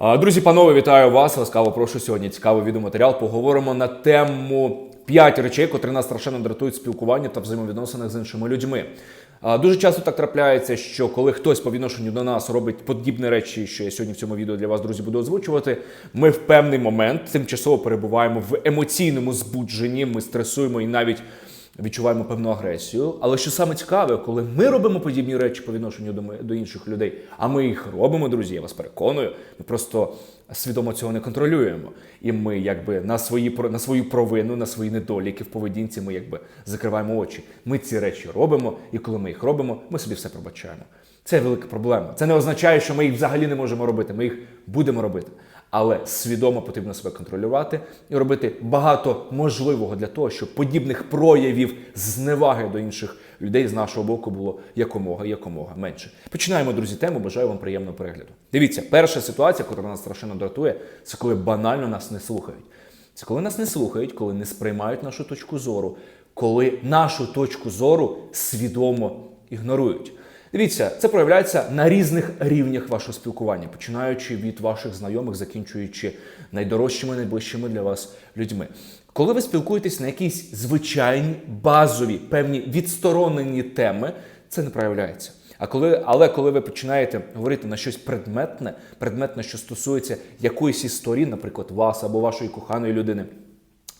Друзі, панове, вітаю вас. Ласкаво прошу сьогодні. Цікавий відеоматеріал. Поговоримо на тему 5 речей, котрі нас страшенно дратують в спілкуванні та взаємовідносинах з іншими людьми. Дуже часто так трапляється, що коли хтось по відношенню до нас робить подібні речі, що я сьогодні в цьому відео для вас, друзі, буду озвучувати. Ми в певний момент тимчасово перебуваємо в емоційному збудженні. Ми стресуємо і навіть відчуваємо певну агресію. Але що саме цікаве, коли ми робимо подібні речі по відношенню до, ми- до інших людей, а ми їх робимо, друзі, я вас переконую, ми просто свідомо цього не контролюємо. І ми якби на свої на свою провину, на свої недоліки в поведінці, ми якби закриваємо очі. Ми ці речі робимо, і коли ми їх робимо, ми собі все пробачаємо. Це велика проблема. Це не означає, що ми їх взагалі не можемо робити. Ми їх будемо робити. Але свідомо потрібно себе контролювати і робити багато можливого для того, щоб подібних проявів зневаги до інших людей з нашого боку було якомога якомога менше. Починаємо, друзі, тему. Бажаю вам приємного перегляду. Дивіться, перша ситуація, яка нас страшенно дратує, це коли банально нас не слухають. Це коли нас не слухають, коли не сприймають нашу точку зору, коли нашу точку зору свідомо ігнорують. Дивіться, це проявляється на різних рівнях вашого спілкування, починаючи від ваших знайомих, закінчуючи найдорожчими, найближчими для вас людьми. Коли ви спілкуєтесь на якісь звичайні, базові, певні відсторонені теми, це не проявляється. А коли, але коли ви починаєте говорити на щось предметне, предметне, що стосується якоїсь історії, наприклад, вас або вашої коханої людини,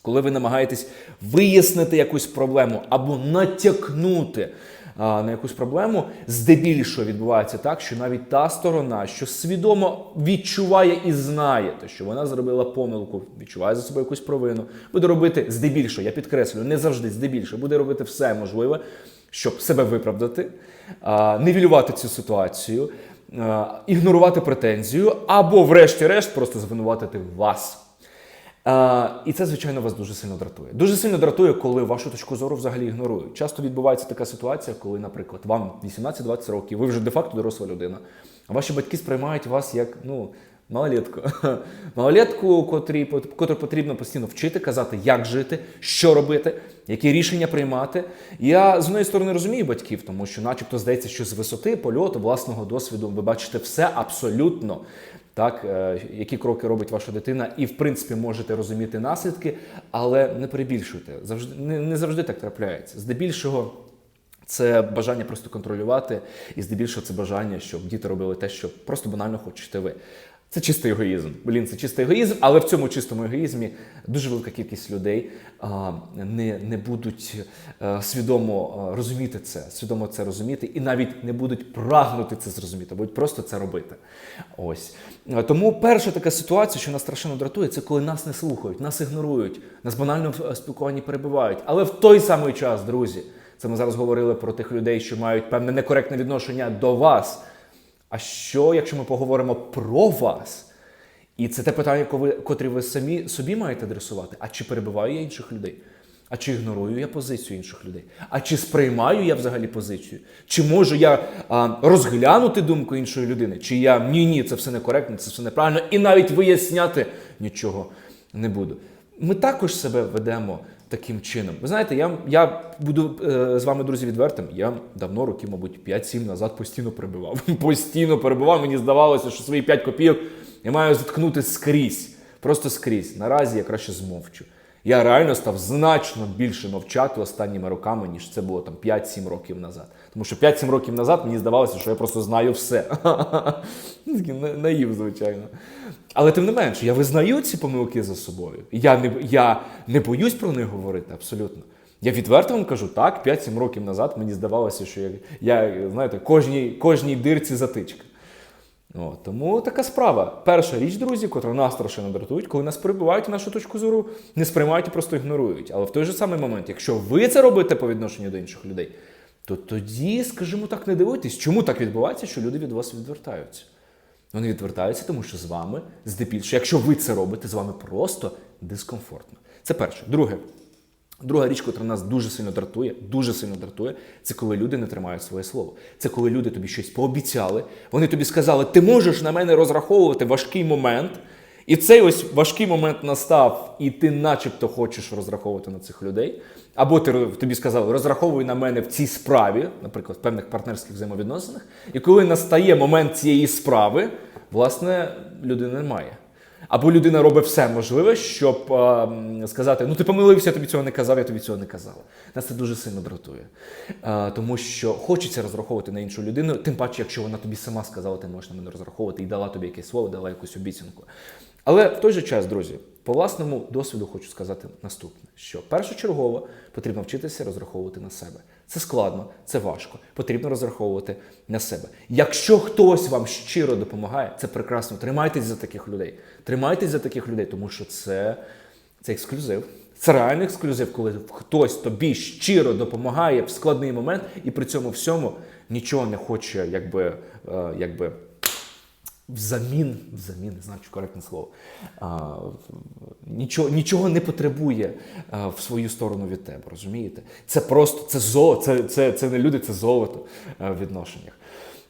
коли ви намагаєтесь вияснити якусь проблему або натякнути на якусь проблему, здебільшого відбувається так, що навіть та сторона, що свідомо відчуває і знає, те, що вона зробила помилку, відчуває за собою якусь провину, буде робити здебільшого, я підкреслюю, не завжди здебільшого, буде робити все можливе, щоб себе виправдати, а, нівелювати цю ситуацію, ігнорувати претензію, або, врешті-решт, просто звинуватити вас. А, і це, звичайно, вас дуже сильно дратує. Дуже сильно дратує, коли вашу точку зору взагалі ігнорують. Часто відбувається така ситуація, коли, наприклад, вам 18-20 років, ви вже де-факто доросла людина, а ваші батьки сприймають вас як ну, малолетку. Малолетку, котрій, котру потрібно постійно вчити, казати, як жити, що робити, які рішення приймати. Я з однієї сторони розумію батьків, тому що, начебто, здається, що з висоти польоту, власного досвіду, ви бачите все абсолютно так, е, які кроки робить ваша дитина, і в принципі можете розуміти наслідки, але не перебільшуйте. Завжди не, не завжди так трапляється. Здебільшого. Це бажання просто контролювати, і здебільшого це бажання, щоб діти робили те, що просто банально хочете ви. Це чистий егоїзм. Блін, це чистий егоїзм, але в цьому чистому егоїзмі дуже велика кількість людей а, не, не будуть а, свідомо а, розуміти це, свідомо це розуміти, і навіть не будуть прагнути це зрозуміти, будуть просто це робити. Ось тому перша така ситуація, що нас страшенно дратує, це коли нас не слухають, нас ігнорують, нас банально в спілкуванні перебувають. Але в той самий час, друзі. Це ми зараз говорили про тих людей, що мають певне некоректне відношення до вас. А що, якщо ми поговоримо про вас? І це те питання, котрі ви самі собі маєте адресувати. А чи перебиваю я інших людей? А чи ігнорую я позицію інших людей? А чи сприймаю я взагалі позицію? Чи можу я а, розглянути думку іншої людини? Чи я ні, ні, це все некоректно, це все неправильно, і навіть виясняти нічого не буду. Ми також себе ведемо таким чином. Ви знаєте, я, я буду е, з вами, друзі, відвертим. Я давно, років, мабуть, 5-7 назад постійно перебивав. Постійно перебивав. Мені здавалося, що свої 5 копійок я маю заткнути скрізь. Просто скрізь. Наразі я краще змовчу. Я реально став значно більше мовчати останніми роками, ніж це було там 5-7 років назад. Тому що 5-7 років назад мені здавалося, що я просто знаю все. Наїв, звичайно. Але тим не менше, я визнаю ці помилки за собою. Я не, я не боюсь про них говорити абсолютно. Я відверто вам кажу, так, 5-7 років назад мені здавалося, що я, я знаєте, кожній, кожній дирці затичка. О, тому така справа. Перша річ, друзі, котра нас страшенно дратують, коли нас перебувають нашу точку зору, не сприймають і просто ігнорують. Але в той же самий момент, якщо ви це робите по відношенню до інших людей, то тоді, скажімо так, не дивуйтесь, чому так відбувається, що люди від вас відвертаються. Вони відвертаються, тому що з вами здебільшого, якщо ви це робите, з вами просто дискомфортно. Це перше. Друге. Друга річ, яка нас дуже сильно дратує, дуже сильно дратує, це коли люди не тримають своє слово. Це коли люди тобі щось пообіцяли, вони тобі сказали, ти можеш на мене розраховувати важкий момент, і цей ось важкий момент настав, і ти начебто хочеш розраховувати на цих людей. Або ти, тобі сказали, розраховуй на мене в цій справі, наприклад, в певних партнерських взаємовідносинах. І коли настає момент цієї справи, власне, людини немає. Або людина робить все можливе, щоб е, сказати: ну ти помилився, я тобі цього не казав, я тобі цього не казала. Нас це дуже сильно дратує. Е, тому що хочеться розраховувати на іншу людину, тим паче, якщо вона тобі сама сказала, ти можеш на мене розраховувати і дала тобі якесь слово, дала якусь обіцянку. Але в той же час, друзі, по власному досвіду хочу сказати наступне: що першочергово потрібно вчитися розраховувати на себе. Це складно, це важко. Потрібно розраховувати на себе. Якщо хтось вам щиро допомагає, це прекрасно. Тримайтесь за таких людей. Тримайтесь за таких людей, тому що це, це ексклюзив. Це реальний ексклюзив, коли хтось тобі щиро допомагає в складний момент і при цьому всьому нічого не хоче, якби, е, якби взамін, взамін, не знаю, чи коректне слово, а, нічого, нічого не потребує а, в свою сторону від тебе, розумієте? Це просто це золото, це, це, це не люди, це золото в відношеннях.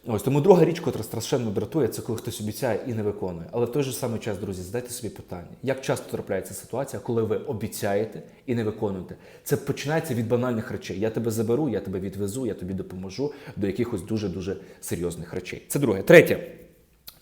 Ось тому друга річ, котра страшенно дратує, це коли хтось обіцяє і не виконує. Але в той же самий час, друзі, задайте собі питання: як часто трапляється ситуація, коли ви обіцяєте і не виконуєте? Це починається від банальних речей. Я тебе заберу, я тебе відвезу, я тобі допоможу до якихось дуже дуже серйозних речей. Це друге. Третє.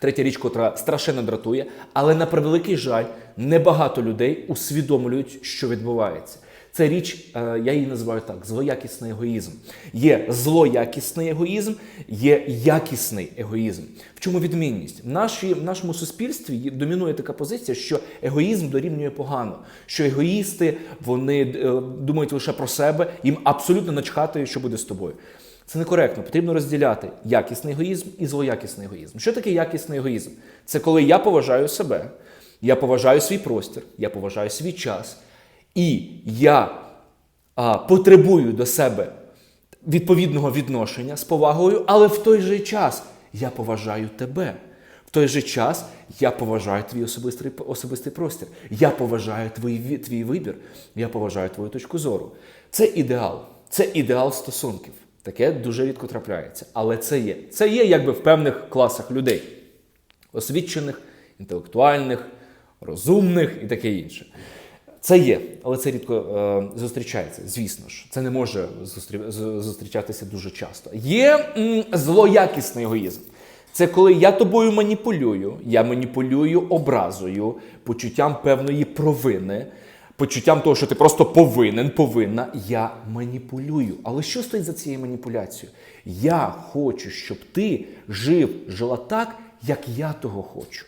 Третя річ, котра страшенно дратує, але на превеликий жаль, небагато людей усвідомлюють, що відбувається. Це річ, е, я її називаю так: злоякісний егоїзм. Є злоякісний егоїзм, є якісний егоїзм. В чому відмінність? В, нашій, в нашому суспільстві домінує така позиція, що егоїзм дорівнює погано, що егоїсти вони е, думають лише про себе, їм абсолютно начхати, що буде з тобою. Це некоректно. Потрібно розділяти якісний егоїзм і злоякісний егоїзм. Що таке якісний егоїзм? Це коли я поважаю себе, я поважаю свій простір, я поважаю свій час, і я а, потребую до себе відповідного відношення з повагою, але в той же час я поважаю тебе. В той же час я поважаю твій особистий, особистий простір. Я поважаю твій, твій вибір, я поважаю твою точку зору. Це ідеал. Це ідеал стосунків. Таке дуже рідко трапляється. Але це є. Це є якби в певних класах людей. Освічених, інтелектуальних, розумних і таке інше. Це є, але це рідко е, зустрічається, звісно ж. Це не може зустрі- зустрічатися дуже часто. Є м, злоякісний егоїзм. Це коли я тобою маніпулюю, я маніпулюю образою, почуттям певної провини, почуттям того, що ти просто повинен, повинна. Я маніпулюю. Але що стоїть за цією маніпуляцією? Я хочу, щоб ти жив, жила так, як я того хочу.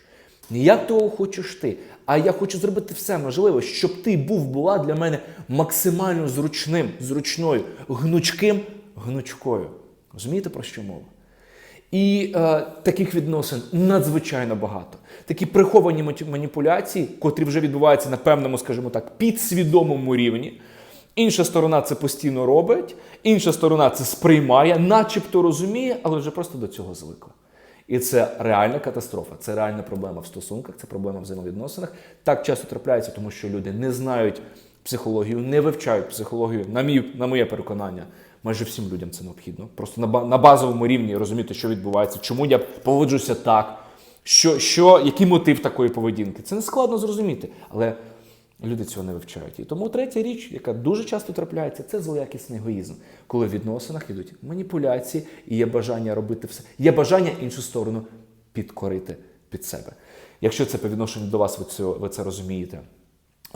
Не як того хочеш ти, а я хочу зробити все можливе, щоб ти був, була для мене максимально зручним, зручною, гнучким, гнучкою. Розумієте, про що мова? І е, таких відносин надзвичайно багато. Такі приховані маніпуляції, котрі вже відбуваються на певному, скажімо так, підсвідомому рівні. Інша сторона це постійно робить, інша сторона це сприймає, начебто розуміє, але вже просто до цього звикла. І це реальна катастрофа, це реальна проблема в стосунках, це проблема в взаємовідносинах. Так часто трапляється, тому що люди не знають психологію, не вивчають психологію. На, мій, на моє переконання, майже всім людям це необхідно. Просто на, ба- на базовому рівні розуміти, що відбувається, чому я поводжуся так, що, що, який мотив такої поведінки. Це не складно зрозуміти, але люди цього не вивчають. І тому третя річ, яка дуже часто трапляється, це злоякісний егоїзм, коли в відносинах йдуть маніпуляції і є бажання робити все, є бажання іншу сторону підкорити під себе. Якщо це по відношенню до вас, ви це, ви це розумієте.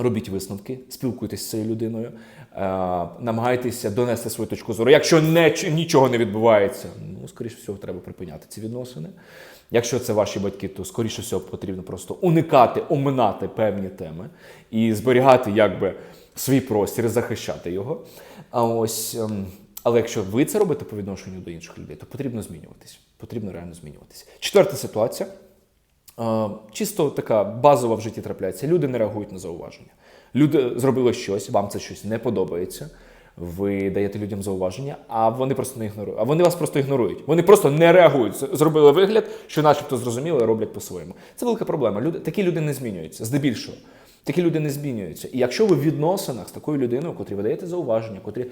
Робіть висновки, спілкуйтесь з цією людиною, е, намагайтеся донести свою точку зору. Якщо не, нічого не відбувається, ну, скоріше всього, треба припиняти ці відносини. Якщо це ваші батьки, то скоріше всього потрібно просто уникати, оминати певні теми і зберігати якби свій простір, захищати його. А ось, ем, але якщо ви це робите по відношенню до інших людей, то потрібно змінюватись. Потрібно реально змінюватись. Четверта ситуація. Чисто така базова в житті трапляється. Люди не реагують на зауваження. Люди зробили щось, вам це щось не подобається. Ви даєте людям зауваження, а вони просто не ігнорують. А вони вас просто ігнорують. Вони просто не реагують. Зробили вигляд, що, начебто, зрозуміли, роблять по-своєму. Це велика проблема. Люди, такі люди не змінюються, здебільшого. Такі люди не змінюються. І якщо ви в відносинах з такою людиною, котрі ви даєте зауваження, котрі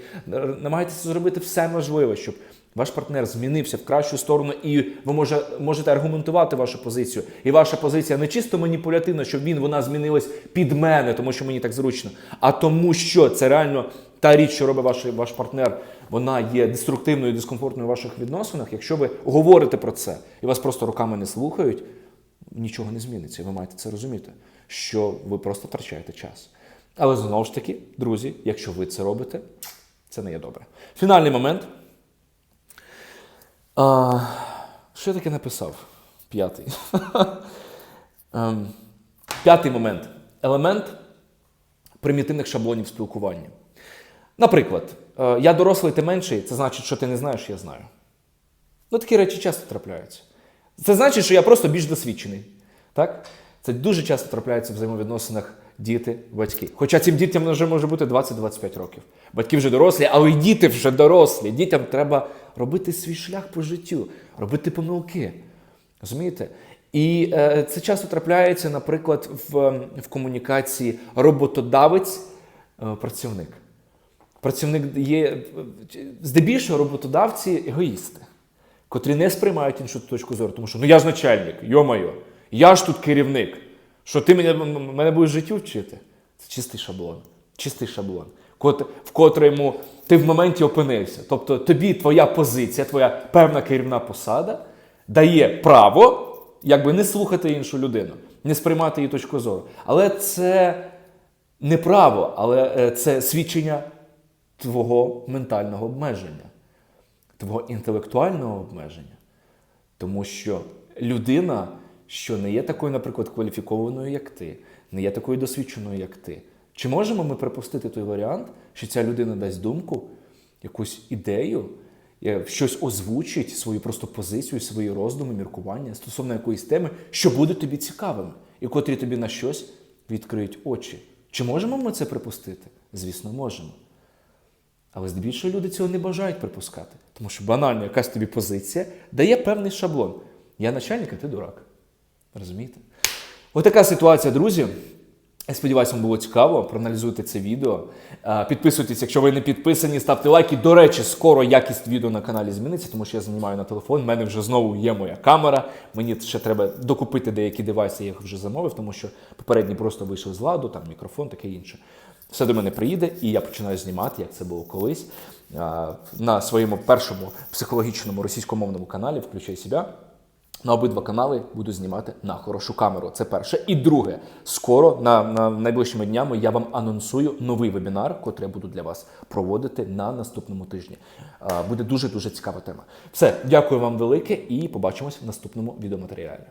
намагаєтеся зробити все можливе, щоб ваш партнер змінився в кращу сторону, і ви може, можете аргументувати вашу позицію. І ваша позиція не чисто маніпулятивна, щоб він вона змінилась під мене, тому що мені так зручно, а тому, що це реально та річ, що робить ваш, ваш партнер, вона є деструктивною, дискомфортною в ваших відносинах. Якщо ви говорите про це і вас просто руками не слухають, нічого не зміниться. І ви маєте це розуміти, що ви просто втрачаєте час. Але знову ж таки, друзі, якщо ви це робите, це не є добре. Фінальний момент. А, що я таке написав? П'ятий. Ем, П'ятий момент. Елемент примітивних шаблонів спілкування. Наприклад, е, я дорослий, ти менший, це значить, що ти не знаєш, я знаю. Ну, такі речі часто трапляються. Це значить, що я просто більш досвідчений. Так? Це дуже часто трапляється в взаємовідносинах діти, батьки. Хоча цим дітям вже може бути 20-25 років. Батьки вже дорослі, але й діти вже дорослі. Дітям треба робити свій шлях по життю, робити помилки. Розумієте? І е, це часто трапляється, наприклад, в, в комунікації роботодавець-працівник. Працівник є здебільшого роботодавці егоїсти, котрі не сприймають іншу точку зору, тому що ну я ж начальник, йо-моє, я ж тут керівник. Що ти мене, мене будеш життю вчити? Це чистий шаблон. Чистий шаблон, в котрому ти в моменті опинився. Тобто тобі твоя позиція, твоя певна керівна посада дає право якби не слухати іншу людину, не сприймати її точку зору. Але це не право, але е, це свідчення твого ментального обмеження, твого інтелектуального обмеження. Тому що людина, що не є такою, наприклад, кваліфікованою, як ти, не є такою досвідченою, як ти. Чи можемо ми припустити той варіант, що ця людина дасть думку, якусь ідею, е, щось озвучить, свою просто позицію, свої роздуми, міркування стосовно якоїсь теми, що буде тобі цікавими, і котрі тобі на щось відкриють очі? Чи можемо ми це припустити? Звісно, можемо. Але здебільшого люди цього не бажають припускати. Тому що банально якась тобі позиція дає певний шаблон. Я начальник, а ти дурак. Розумієте? Отака ситуація, друзі. Я сподіваюся, вам було цікаво. Проаналізуйте це відео. Підписуйтесь, якщо ви не підписані, ставте лайки. До речі, скоро якість відео на каналі зміниться, тому що я знімаю на телефон. У мене вже знову є моя камера. Мені ще треба докупити деякі девайси, я їх вже замовив, тому що попередні просто вийшли з ладу, там мікрофон, таке інше. Все до мене приїде, і я починаю знімати, як це було колись, на своєму першому психологічному російськомовному каналі Включай себе. На обидва канали буду знімати на хорошу камеру. Це перше. І друге, скоро на, на найближчими днями я вам анонсую новий вебінар, котрий я буду для вас проводити на наступному тижні. Буде дуже дуже цікава тема. Все, дякую вам велике і побачимось в наступному відеоматеріалі.